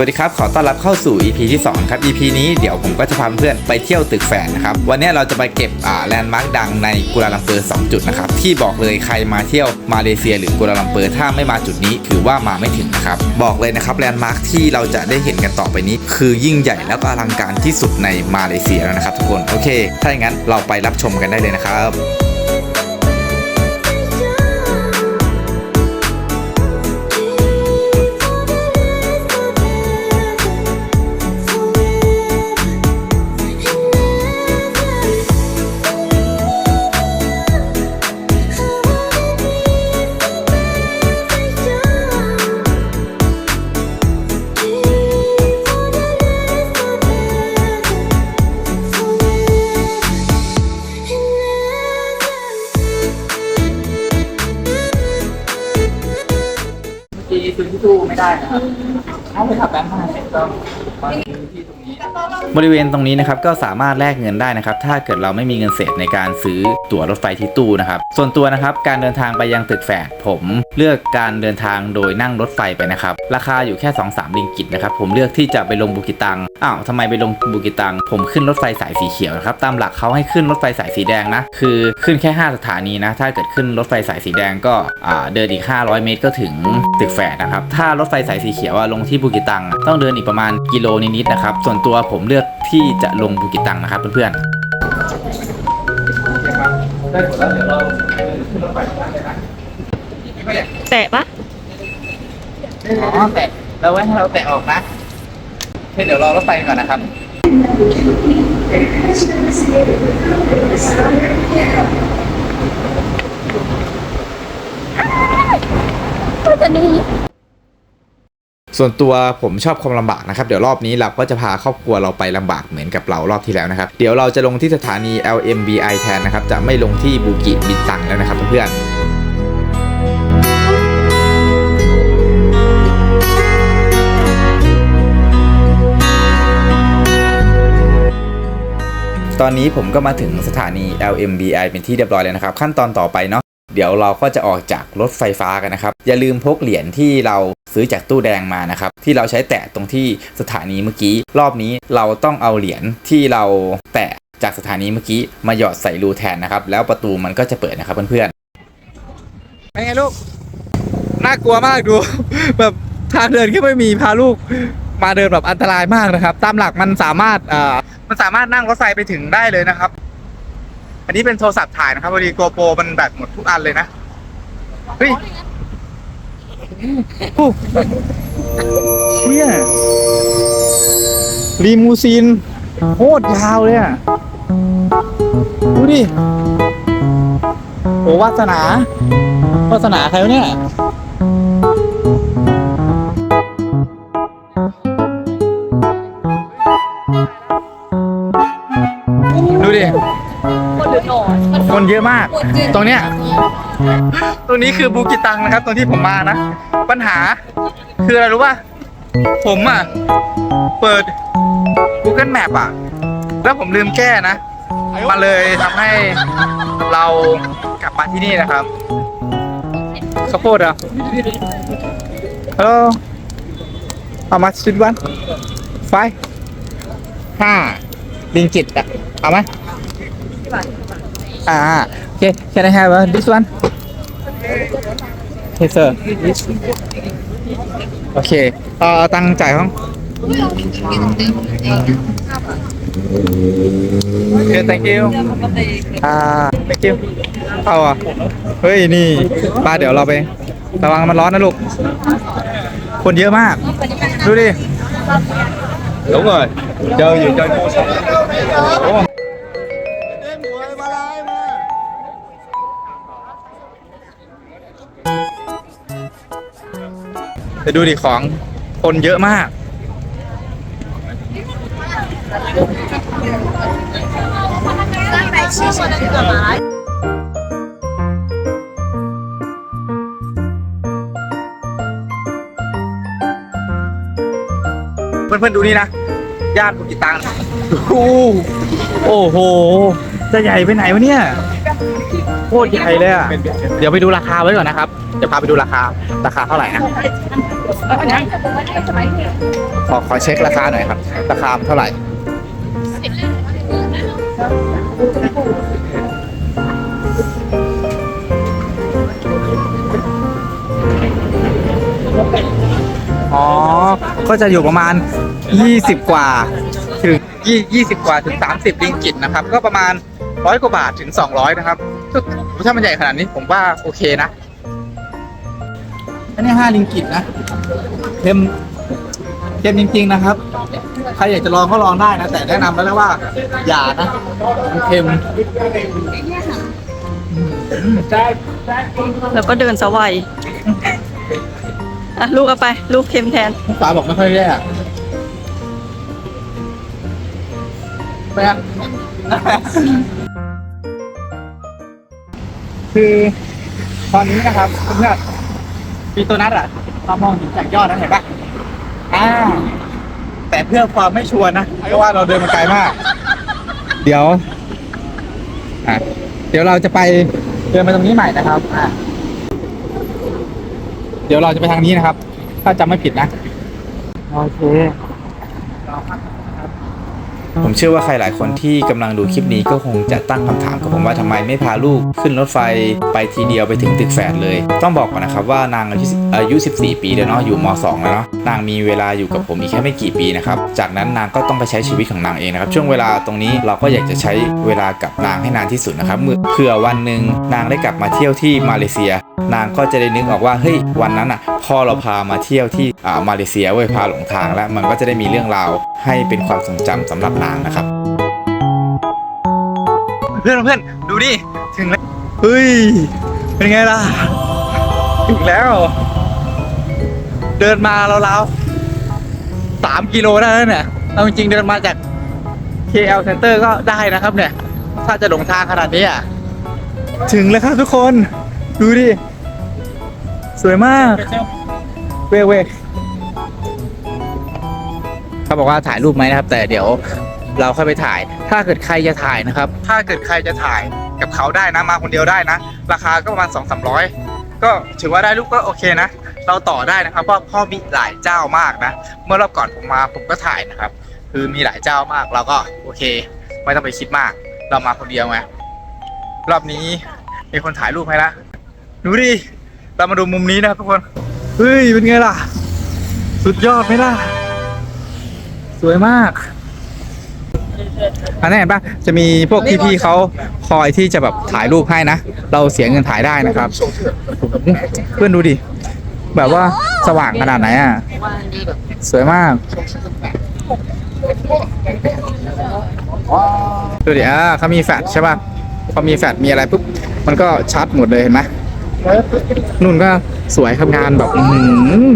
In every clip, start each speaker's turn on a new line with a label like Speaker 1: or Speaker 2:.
Speaker 1: วัสดีครับขอต้อนรับเข้าสู่ EP ที่2ครับ EP นี้เดี๋ยวผมก็จะพาเพื่อนไปเที่ยวตึกแฝดนะครับวันนี้เราจะไปเก็บอ่าแลนด์มาร์คดังในกัวลาลัมเปอร์2จุดนะครับที่บอกเลยใครมาเที่ยวมาเลเซียหรือกัวลาลัมเปอร์ถ้าไม่มาจุดนี้ถือว่ามาไม่ถึงนะครับบอกเลยนะครับแลนด์มาร์คที่เราจะได้เห็นกันต่อไปนี้ คือยิ่งใหญ่แล้วก็อลังการที่สุดในมาเลเซียแล้วนะครับทุกคนโอเค ถ้าอย่างนั้นเราไปรับชมกันได้เลยนะครับ
Speaker 2: ตู้ไม่ได้นะครับถ้าไปขับแบงค์พันเสร็จก็มาซื้อที่ตรงนี้
Speaker 1: บริเวณตรงนี้นะครับก็สามารถแลกเงินได้นะครับ ถ้าเกิดเราไม่มีเงินเศษในการซื้อตั๋วรถไฟที่ตู้นะครับ ส่วนตัวนะครับการเดินทางไปยังตึกแฝดผมเลือกการเดินทางโดยนั่งรถไฟไปนะครับ ราคาอยู่แค่ 2-3ลิงกิตนะครับ ผมเลือกที่จะไปลงบูกิตัง อ้าวทำไมไปลงบูกิตัง ผมขึ้นรถไฟสายสีเขียวนะครับ ตามหลักเขาให้ขึ้นรถไฟสายสีแดงนะ คือขึ้นแค่ 5 สถานีนะ ถ้าเกิดขึ้นรถไฟสายสีแดงก็อ่าเดินอีก 500 เมตรก็ถึงตึกแฝดนะครับ ถ้ารถไฟสายสีเขียวอะลงที่บูกิตังอะต้องเดินอีกประมาณกิโลนิดๆนะครับ ส่วนตัวผมเลือกที่จะลงบูกิตังนะครับเพื่อนๆ
Speaker 2: โอเคครับได้หมดแล้วเดี๋ยวเราเดินขึ้นรถไฟกันเลยนะไม่อยาก
Speaker 3: แตะปะ
Speaker 2: อ๋อแตะเราไว้ให้เราแตะออกนะ เคเดี๋ยวรอรถไฟก่อนนะครับ
Speaker 3: จะนี่
Speaker 1: ส่วนตัวผมชอบความลำบากนะครับ เดี๋ยวรอบนี้เราก็จะพาครอบครัวเราไปลำบากเหมือนกับเรารอบที่แล้วนะครับ เดี๋ยวเราจะลงที่สถานี LMBI แทนนะครับ จะไม่ลงที่บูกิบินตังแล้วนะครับเพื่อนๆ ตอนนี้ผมก็มาถึงสถานี LMBI เป็นที่เรียบร้อยแล้วนะครับ ขั้นตอนต่อไปเนาะเดี๋ยวเราก็จะออกจากรถไฟฟ้ากันนะครับ อย่าลืมพกเหรียญที่เราซื้อจากตู้แดงมานะครับ ที่เราใช้แตะตรงที่สถานีเมื่อกี้ รอบนี้เราต้องเอาเหรียญที่เราแตะจากสถานีเมื่อกี้มาหยอดใส่รูแทนนะครับ แล้วประตูมันก็จะเปิดนะครับเพื่อน
Speaker 2: เป็นไงลูกน่ากลัวมากดู แบบทางเดินก็ไม่มีพาลูกมาเดินแบบอันตรายมากนะครับ ตามหลักมันสามารถอ่อ มันสามารถนั่งรถไฟไปถึงได้เลยนะครับ อันนี้เป็นโทรศัพท์ถ่ายนะครับพอดีโกโปรมันแบตหมดทุกอันเลยนะเฮ้ยโอ้เชี่ยรีมูซีนโคตรยาวเลยอะ ดูดิโอ้วาสนาวาสนาใครวะเนี่ย
Speaker 3: คน
Speaker 2: เยอะมาก ตรงเนี้ยตรงนี้คือบูกิตังนะครับ ตรงที่ผมมานะ ปัญหาคืออะไรรู้ป่ะ ผมอะ เปิด Google Map อะ แล้วผมลืมแก้นะ มันเลยทำให้เรากลับมาที่นี่นะครับข้าวโพดเหรอะฮัลโหลเอามาชุดวันไฟห้าลิงจิตอะ เอาไหม อ่าโอเค can I have uh, this one yes sir โอเคเอาเอตังค์จ่ายห้องโอเค thank you อ่า thank you เอาอะ เฮ้ย นี่ป้าเดี๋ยวเราไประวังมันร้อนนะลูก คนเยอะมาก ดูดิ Đúng rồi, chơi gì chơi mua sắm Đúng không? ไปดูดิของคนเยอะมาก เพื่อนๆดูนี่นะย่านบุกิตังโอ้โหโอ้โห จะใหญ่ไปไหนวะเนี่ย โคตรใหญ่เลยอะ เดี๋ยวไปดูราคาไว้ก่อนนะครับ เดี๋ยวพาไปดูราคา ราคาเท่าไหร่นะ ขอขอเช็คราคาหน่อยครับ ราคามันเท่าไหร่ อ๋อ ก็จะอยู่ประมาณ 20 กว่า ถึงยี่20 กว่าถึง 30ลิงกิตนะครับ ก็ประมาณร้อยกว่าบาทถึง 200 นะครับ ถ้ามันใหญ่ขนาดนี้ผมว่าโอเคนะ อันนี้5ลิงกิตนะเค็มเค็มจริง ๆนะครับ ใครอยากจะลองก็ลองได้นะ แต่แนะนำแล้วนะว่า อย่านะมันเค็ม
Speaker 4: แล้วก็เดินสวัยอะลูกเอาไป ลูกเค็มแทน
Speaker 2: ฟ้าบอกไม่ค่อยแย่อะไปอะคือตอนนี้นะครับเพื่อน มีตัวนัดอะเรามองเห็นจากยอดนะเห็นปะอ่า แต่เพื่อความไม่ชัวร์นะเพราะว่าเราเดินมาไกลมาก เดี๋ยวอะเดี๋ยวเราจะไปเดินมาตรงนี้ใหม่นะครับอะเดี๋ยวเราจะไปทางนี้นะครับ ถ้าจำไม่ผิดนะ โอเค
Speaker 1: ผมเชื่อว่าใครหลายคนที่กำลังดูคลิปนี้ก็คงจะตั้งคำถามกับผมว่าทำไมไม่พาลูกขึ้นรถไฟไปทีเดียวไปถึงตึกแฝดเลย ต้องบอกก่อนนะครับว่านางอายุอายุ 14 ปีแล้วเนาะอยู่ม .2 แล้วเนาะนางมีเวลาอยู่กับผมอีกแค่ไม่กี่ปีนะครับจากนั้นนางก็ต้องไปใช้ชีวิตของนางเองนะครับช่วงเวลาตรงนี้เราก็อยากจะใช้เวลากับนางให้นานที่สุดนะครับเมื่อเผื่อวันหนึ่งนางได้กลับมาเที่ยวที่มาเลเซีย นางก็จะได้นึกออกว่าเฮ้ยวันนั้นอะพ่อเราพามาเที่ยวที่อ่ามาเลเซียเว้ยพาหลงทางแล้วมันก็จะได้มีเรื่องราวให้เป็นความทรงจำสำหรับนางนะครับ
Speaker 2: เพื่อนเพื่อนดูดิถึงแล้วเฮ้ยเป็นไงล่ะ ถึงแล้ว เดินมาเราๆสามกิโลได้แล้วเนี่ยเอาจริงๆเดินมาจาก KL Center ก็ได้นะครับเนี่ย ถ้าจะหลงทางขนาดนี้อะ ถึงแล้วครับทุกคน ดูดิ สวยมาก เว้ยเว้ยเขาบอกว่าถ่ายรูปไหมนะครับ แต่เดี๋ยว เราค่อยไปถ่าย ถ้าเกิดใครจะถ่ายนะครับ ถ้าเกิดใครจะถ่ายกับเขาได้นะมาคนเดียวได้นะ ราคาก็ประมาณ2 3 0 0 ก็ถือว่าได้รูปก็โอเคนะ เราต่อได้นะครับเพราะพ่อมีหลายเจ้ามากนะ เมื่อรอบก่อนผมมาผมก็ถ่ายนะครับ คือมีหลายเจ้ามากเราก็โอเค ไม่ต้องไปคิดมาก เรามาคนเดียวไงรอบนี้มีคนถ่ายรูปให้ละดูดิเรามาดูมุมนี้นะครับทุกคนเฮ้ยเป็นไงล่ะ สุดยอดไหมล่ะ สวยมาก อันนี้เห็นปะจะมีพวกพี่ๆเขาคอยที่จะแบบถ่ายรูปให้นะ เราเสียเงินถ่ายได้นะครับเพื่อนดูดิ แบบว่าสว่างขนาดไหนอะ สวยมาก ดูดิอ่าเขามีแฟลชใช่ป่ะพอมีแฟลชมีอะไรปุ๊บ มันก็ชัดหมดเลยเห็นไหมนุ่นก็สวยทำงานแบบอื้อหือ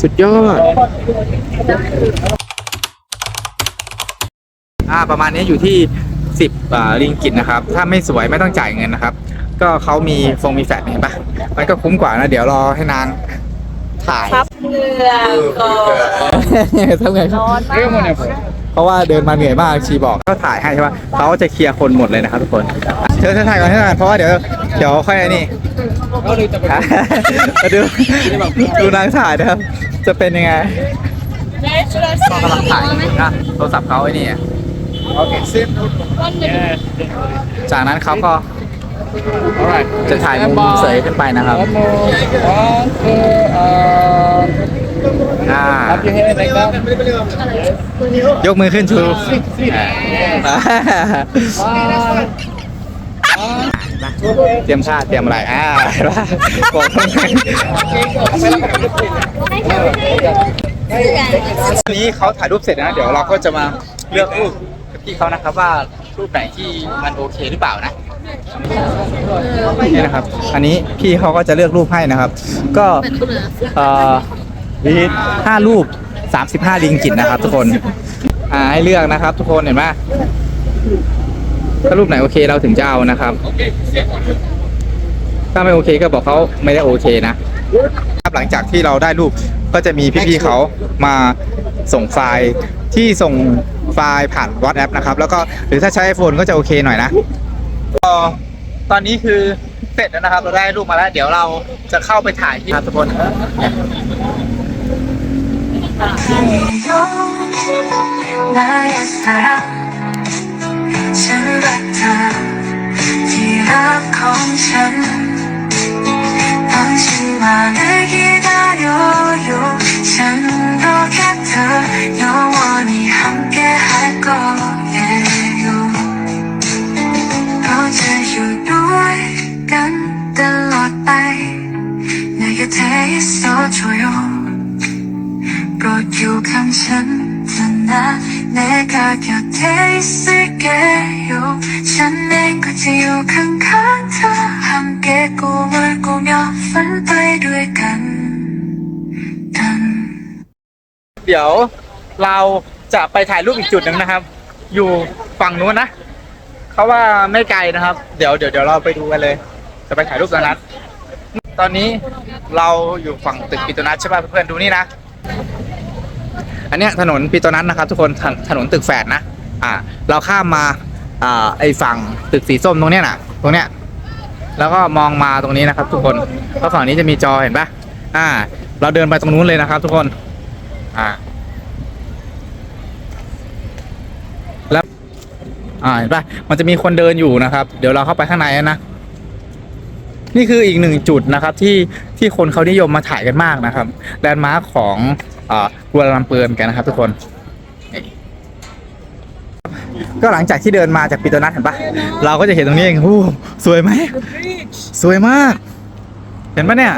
Speaker 2: สุดยอด อ่าประมาณนี้อยู่ที่ 10อ่าลิงกิตนะครับ ถ้าไม่สวยไม่ต้องจ่ายเงินนะครับ ก็เขามีฟงมีแฟลชเห็นปะมันก็คุ้มกว่านะ เดี๋ยวรอให้นางถ่าย
Speaker 4: ครับเรือก่อน
Speaker 2: ทำไงครับเพราะว่าเดินมาเหนื่อยมากชีบอกก็ถ่ายให้ใช่ปะเขาจะเคลียร์คนหมดเลยนะครับทุกคนเชิญถ่ายก่อนให้ก่อนเพราะว่าเดี๋ยวเดี๋ยวค่อยไอ้นี่มาดูดูนางถ่ายนะครับ จะเป็นยังไงก็กำลังถ่ายอยู่นะโทรศัพท์เขาไอ้นี่ อะโอเคจากนั้นเขาก็จะถ่ายมุมเสยขึ้นไปนะครับอ่ายกมือขึ้นชูอ่าเตรียมชาติเตรียมอะไร อ่าเห็นปะบอกเพื่อนวันนี้เขาถ่ายรูปเสร็จนะ เดี๋ยวเราก็จะมาเลือกรูปกับ พี่เขานะครับว่ารูปไหนที่มันโอเคหรือเปล่านะนี่นะครับ อันนี้พี่เขาก็จะเลือกรูปให้นะครับ ก็เอ่อมีห้ารูปสามสิบห้าลิงกิตนะครับ ทุกคนอ่าให้เลือกนะครับ ทุกคนเห็นไหมถ้ารูปไหนโอเคเราถึงจะเอานะครับ ถ้าไม่โอเคก็บอกเขาไม่ได้โอเคนะครับหลังจากที่เราได้รูปก็จะมีพี่ๆเขามาส่งไฟล์ที่ส่ง ไฟล์ผ่าน WhatsApp นะครับ แล้วก็หรือถ้าใช้ iPhone ก็จะโอเคหน่อยนะ ก็ตอนนี้คือ เสร็จแล้วนะครับ เราได้รูปมาแล้ว เดี๋ยวเราจะเข้าไปถ่ายที่ครับทุกคน
Speaker 5: 나의 사랑ฉันรักเธอ ที่รักของฉัน 당신만을 기다려요 จะอยู่ข้างๆเธด้วยกัน
Speaker 2: เดี๋ยวเราจะไปถ่ายรูปอีกจุดหนึ่งนะครับ อยู่ฝั่งนู้นนะเขาว่าไม่ไกลนะครับ เดี๋ยวเดี๋ยวเดี๋ยวเราไปดูกันเลย จะไปถ่ายรูปตรงนั้ตอนนี้เราอยู่ฝั่งตึกปิโตนัทใช่ป่ะเพื่อนๆดูนี่นะ อันนี้ถนนปิโตนัทนะครับ ทุกคนถนนตึกแฝดนะ อ่า เราข้ามมา อ่าไอฝั่งตึกสีส้มตรงเนี้ยนะตรงเนี้ยแล้วก็มองมาตรงนี้นะครับ ทุกคนเพราะฝั่งนี้จะมีจอเห็นปะอ่า เราเดินไปตรงนู้นเลยนะครับ ทุกคน อ่า แล้วอ่าเห็นปะมันจะมีคนเดินอยู่นะครับ เดี๋ยวเราเข้าไปข้างในนะนี่คืออีกหนึ่งจุดนะครับที่ที่คนเขานิยมมาถ่ายกันมากนะครับแลนด์มาร์คของอ่ากัวลาลัมเปอร์กันนะครับทุกคน ก็หลังจากที่เดินมาจากปิโตนัสเห็นปะเราก็จะเห็นตรงนี้เองโอ้สวยไหมสวยมาก เห็นปะเนี่ย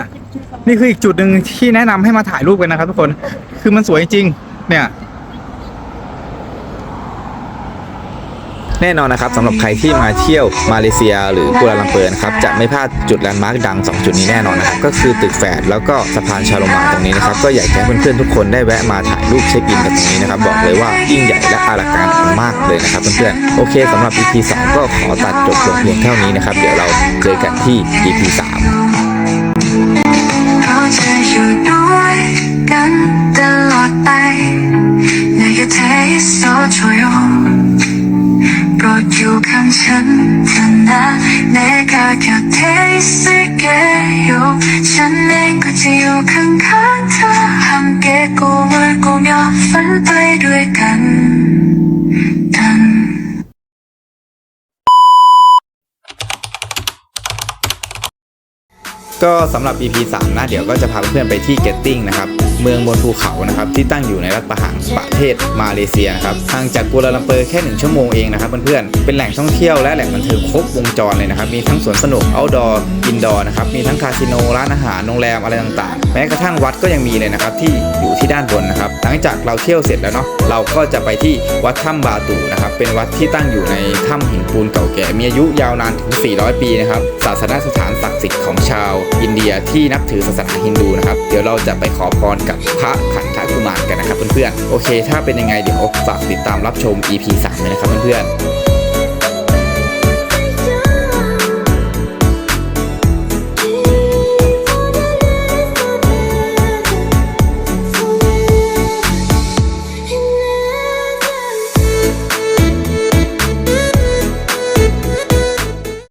Speaker 2: นี่คืออีกจุดหนึ่งที่แนะนำให้มาถ่ายรูปกันนะครับทุกคน คือมันสวยจริง เนี่ย
Speaker 1: แน่นอนนะครับสำหรับใครที่มาเที่ยวมาเลเซีย หรือกัวลาลัมเปอร์นะครับจะไม่พลาดจุดแลนด์มาร์คดัง 2 จุดนี้แน่นอนนะครับก็คือตึกแฝดแล้วก็สะพานชาโลมานตรงนี้นะครับก็อยากให้เพื่อนๆทุกคนได้แวะมาถ่ายรูปเช็คอินกันตรงนี้นะครับบอกเลยว่ายิ่งใหญ่และอลังการมากเลยนะครับเพื่อนๆโอเคสำหรับ EP 2 ก็ขอตัดจบลงเพียงเท่านี้นะครับเดี๋ยวเราเจอกันที่ EP 3
Speaker 5: เราจะอยู่ด้วยกันตลอดไป 내 곁에 있어줘요 앞으로 쭉 항상 나 내가 곁에 있을게요. 찬맨과 지옥 한가타 함께 꿈을 꾸며 반바이를 간. ก็
Speaker 1: สำหรับ EP 3นะเดี๋ยวก็จะพาเพื่อนไปที่ Getting นะครับเมืองบนภูเขานะครับที่ตั้งอยู่ในรัฐประหารประเทศมาเลเซียนะครับห่างจากกัวลาลัมเปอร์แค่ 1 ชั่วโมงเองนะครับเพื่อนๆเป็นแหล่งท่องเที่ยวและแหล่งบันเทิงครบวงจรเลยนะครับมีทั้งสวนสนุก outdoor indoor นะครับมีทั้งคาสิโนร้านอาหารโรงแรมอะไรต่างๆ แม้กระทั่งวัดก็ยังมีเลยนะครับที่อยู่ที่ด้านบนนะครับหลังจากเราเที่ยวเสร็จแล้วเนาะเราก็จะไปที่วัดถ้ำบาตูนะครับเป็นวัดที่ตั้งอยู่ในถ้ำหินปูนเก่าแก่ มีอายุยาวนานถึง 400 ปีนะครับศาสนสถานศักดิ์สิทธิ์ของชาวอินเดียที่นับถือศาสนาฮินดูนะครับ เดี๋ยวเราจะไปขอพรกับพระขันธกุมารกันนะครับเพื่อนๆ โอเค ถ้าเป็นยังไงเดี๋ยวฝากติดตามรับชม EP 3เลยนะครับเพื่อนๆ